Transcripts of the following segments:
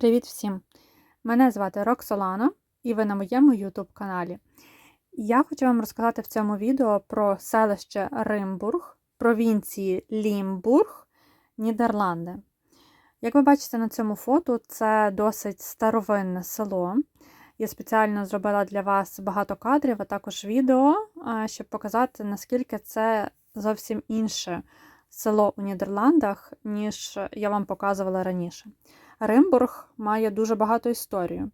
Привіт всім! Мене звати Роксолана, і ви на моєму YouTube каналі. Я хочу вам розказати в цьому відео про селище Римбург, провінції Лімбург, Нідерланди. Як ви бачите на цьому фото, це досить старовинне село. Я спеціально зробила для вас багато кадрів, а також відео, щоб показати, наскільки це зовсім інше село у Нідерландах, ніж я вам показувала раніше. Римбург має дуже багато історію.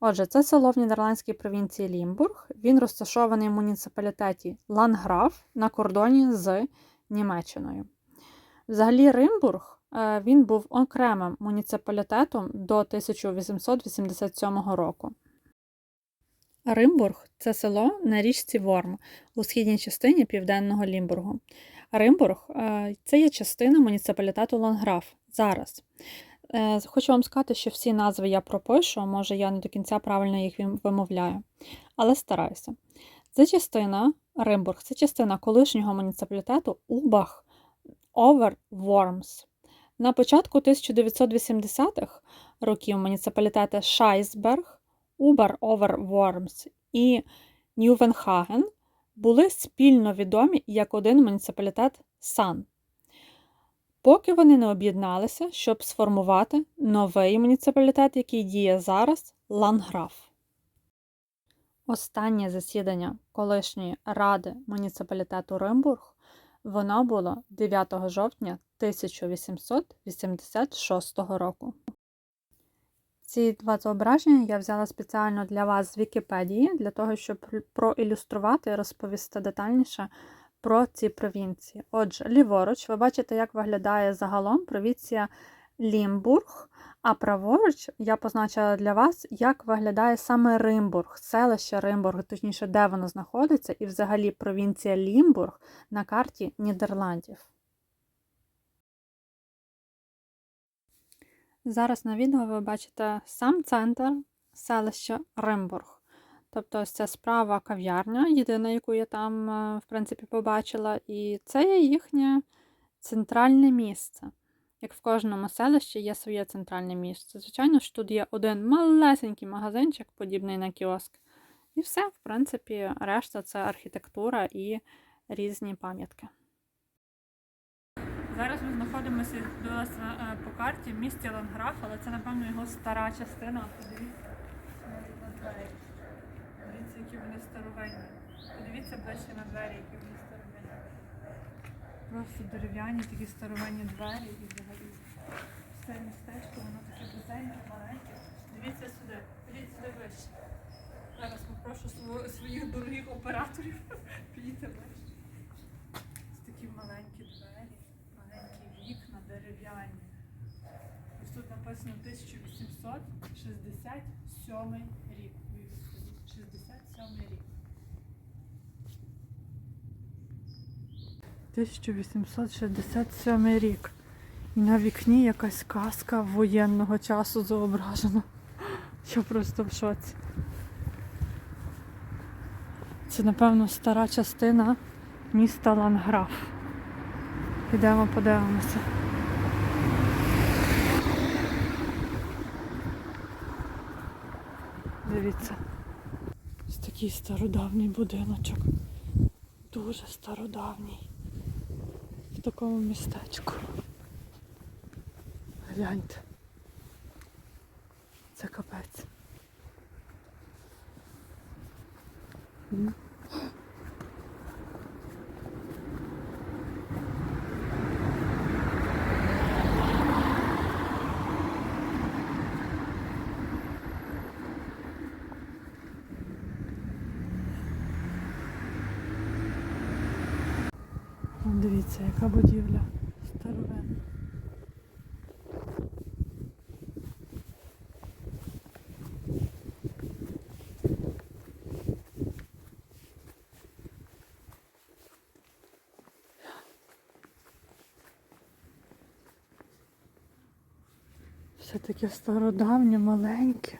Отже, це село в нідерландській провінції Лімбург. Він розташований в муніципалітеті Ланграф на кордоні з Німеччиною. Взагалі, Римбург е, він був окремим муніципалітетом до 1887 року. Римбург це село на річці Ворм у східній частині південного Лімбургу. Римбург е, це є частина муніципалітету Ланграф зараз. Е, Хочу вам сказати, що всі назви я пропишу, може я не до кінця правильно їх вимовляю, але стараюся. Це частина Римбург, це частина колишнього муніципалітету Убах Овер Вормс. На початку 1980-х років муніципалітети Шайсберг, Убер Овер Вормс і Нювенхаген були спільно відомі як один муніципалітет Сан поки вони не об'єдналися, щоб сформувати новий муніципалітет, який діє зараз Ланграф. Останнє засідання колишньої ради муніципалітету Римбург воно було 9 жовтня 1886 року. Ці два зображення я взяла спеціально для вас з Вікіпедії, для того, щоб проілюструвати і розповісти детальніше про ці провінції. Отже, ліворуч, ви бачите, як виглядає загалом провінція Лімбург, а праворуч я позначила для вас, як виглядає саме Римбург, селище Римбург, точніше, де воно знаходиться, і взагалі провінція Лімбург на карті Нідерландів. Зараз на відео ви бачите сам центр селища Римбург. Тобто ось ця справа кав'ярня, єдина, яку я там, е, в принципі, побачила. І це є їхнє центральне місце. Як в кожному селищі є своє центральне місце. Звичайно ж, тут є один малесенький магазинчик, подібний на кіоск. І все, в принципі, решта це архітектура і різні пам'ятки. Зараз ми знаходимося дивилася е, по карті в місті Ланграф, але це, напевно, його стара частина. Подивіться навіть на двері. Подивіться, які вони старовинні. Подивіться ближче на двері, які вони старовинні. Просто дерев'яні такі старовинні двері і взагалі все містечко, воно таке близеньке, маленьке. Дивіться сюди, підіть сюди вище. Зараз попрошу сво- своїх дорогих операторів підійти вище. Ось такі маленькі двері, маленькі вікна, дерев'яні. Ось тут написано 1867 рік. Уявіть собі, 67 рік. 1867 рік. І на вікні якась казка воєнного часу зображена. Я просто в шоці. Це, напевно, стара частина міста Ланграф. Підемо подивимося. Дивіться. Такий стародавній будиночок. Дуже стародавній. В такому містечку. Гляньте. Це капець. Вон Дивіться, яка будівля старовинна. Все таке стародавнє, маленьке.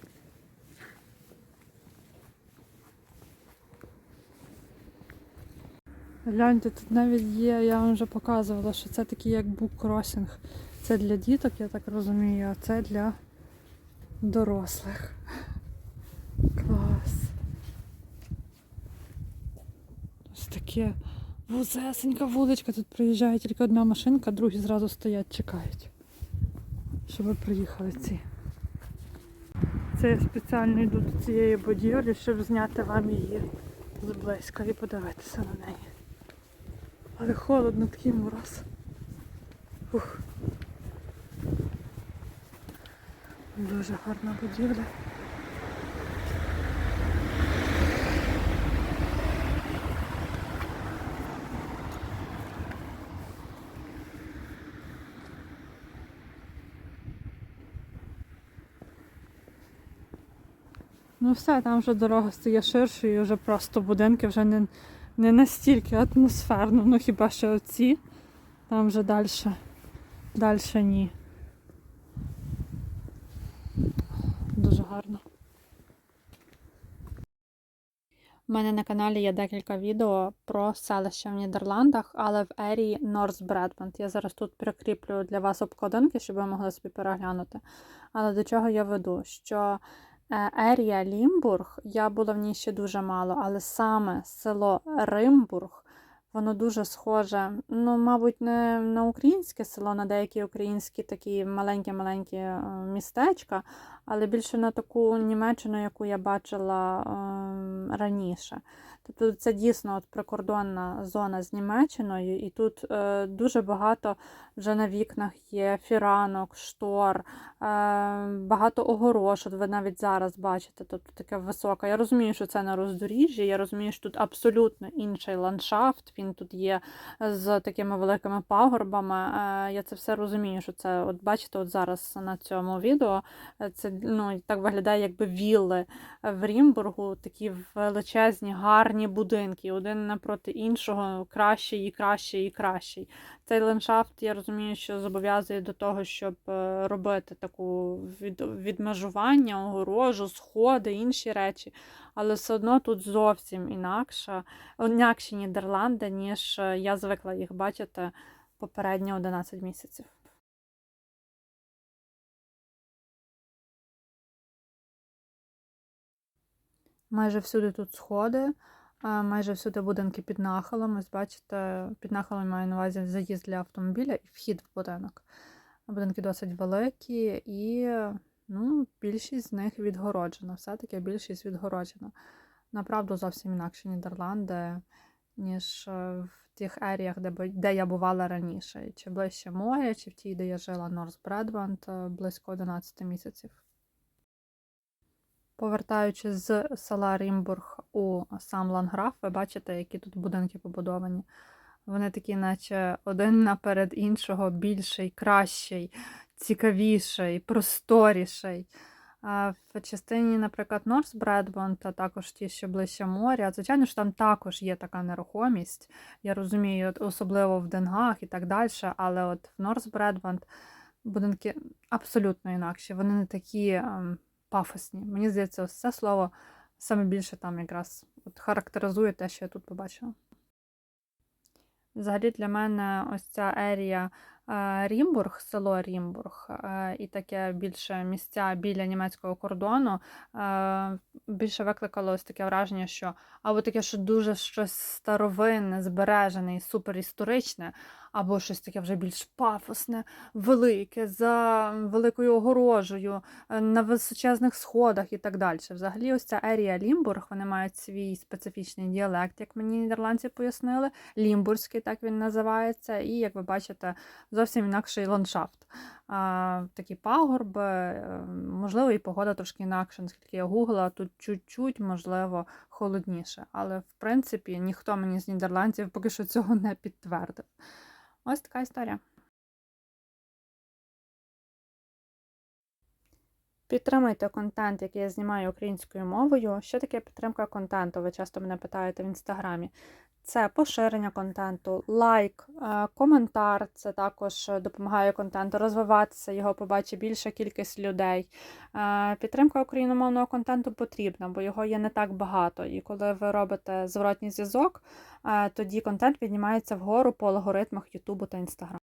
Гляньте, тут навіть є, я вам вже показувала, що це такий як буккросінг. Це для діток, я так розумію, а це для дорослих. Клас. Ось таке вузесенька вуличка. Тут приїжджає тільки одна машинка, другі зразу стоять, чекають, щоб приїхали ці. Це я спеціально йду до цієї будівлі, щоб зняти вам її зблизька і подивитися на неї. Але холодно, такий мороз. Ух. Дуже гарна будівля. Ну все, там вже дорога стає ширшою, вже просто будинки вже не, не настільки атмосферно. Ну хіба що оці, там вже далі, далі ні. Дуже гарно. У мене на каналі є декілька відео про селище в Нідерландах, але в ерії Норс Бредмонд. Я зараз тут прикріплю для вас обкладинки, щоб ви могли собі переглянути. Але до чого я веду? Що ерія Лімбург, я була в ній ще дуже мало, але саме село Римбург, воно дуже схоже, ну, мабуть, не на українське село, на деякі українські такі маленькі-маленькі е, містечка, але більше на таку Німеччину, яку я бачила ем, раніше. Тобто це дійсно от прикордонна зона з Німеччиною, і тут е, дуже багато вже на вікнах є фіранок, штор, е, багато огорош. Ви навіть зараз бачите, тобто таке високе. Я розумію, що це на роздоріжжі, я розумію, що тут абсолютно інший ландшафт, він тут є з такими великими пагорбами. Е, я це все розумію, що це, от бачите, от зараз на цьому відео е, це ну, так виглядає, якби вілли в Рімбургу, такі величезні, гарні будинки, один напроти іншого, кращий і кращий і кращий. Цей ландшафт, я розумію, що зобов'язує до того, щоб е, робити таку від, відмежування, огорожу, сходи, інші речі. Але все одно тут зовсім інакше, інакші Нідерланди, ніж е, я звикла їх бачити попередні 11 місяців. Майже всюди тут сходи, майже всюди будинки під нахилом. Ось бачите, під нахилом маю на увазі заїзд для автомобіля і вхід в будинок. Будинки досить великі і ну, більшість з них відгороджена. Все-таки більшість відгороджена. Направду зовсім інакші Нідерланди, ніж е, в тих еріях, де, де я бувала раніше. Чи ближче море, чи в тій, де я жила Норс Бредванд близько 11 місяців. Повертаючись з села Рімбург у сам Ланграф, ви бачите, які тут будинки побудовані. Вони такі, наче один наперед іншого, більший, кращий, цікавіший, просторіший. В частині, наприклад, Норс Бредбонд, а також ті, що ближче моря, звичайно ж, там також є така нерухомість. Я розумію, особливо в Денгах і так далі, але от в Норс Бредбонд будинки абсолютно інакші. Вони не такі ем, пафосні. Мені здається, ось це слово саме більше там якраз от характеризує те, що я тут побачила. Взагалі для мене ось ця ерія е, Рімбург, село Рімбург, е, і таке більше місця біля німецького кордону е, більше викликало ось таке враження, що або таке, що дуже щось старовинне, збережене і суперісторичне, або щось таке вже більш пафосне, велике, за великою огорожею, е, на височезних сходах і так далі. Взагалі, ось ця ерія Лімбург, вони мають свій специфічний діалект, як мені нідерландці пояснили. Лімбурзький, так він називається, і, як ви бачите, зовсім інакший ландшафт. Такі пагорби, е, можливо, і погода трошки інакша, наскільки я гугла, тут чуть-чуть, можливо, холодніше. Але, в принципі, ніхто мені з нідерландців поки що цього не підтвердив. Ось така історія. Підтримайте контент, який я знімаю українською мовою. Що таке підтримка контенту? Ви часто мене питаєте в інстаграмі. Це поширення контенту, лайк, е, коментар. Це також допомагає контенту розвиватися, його побачить більша кількість людей. Е, Підтримка україномовного контенту потрібна, бо його є не так багато. І коли ви робите зворотній зв'язок, е, тоді контент піднімається вгору по алгоритмах Ютубу та Інстаграму.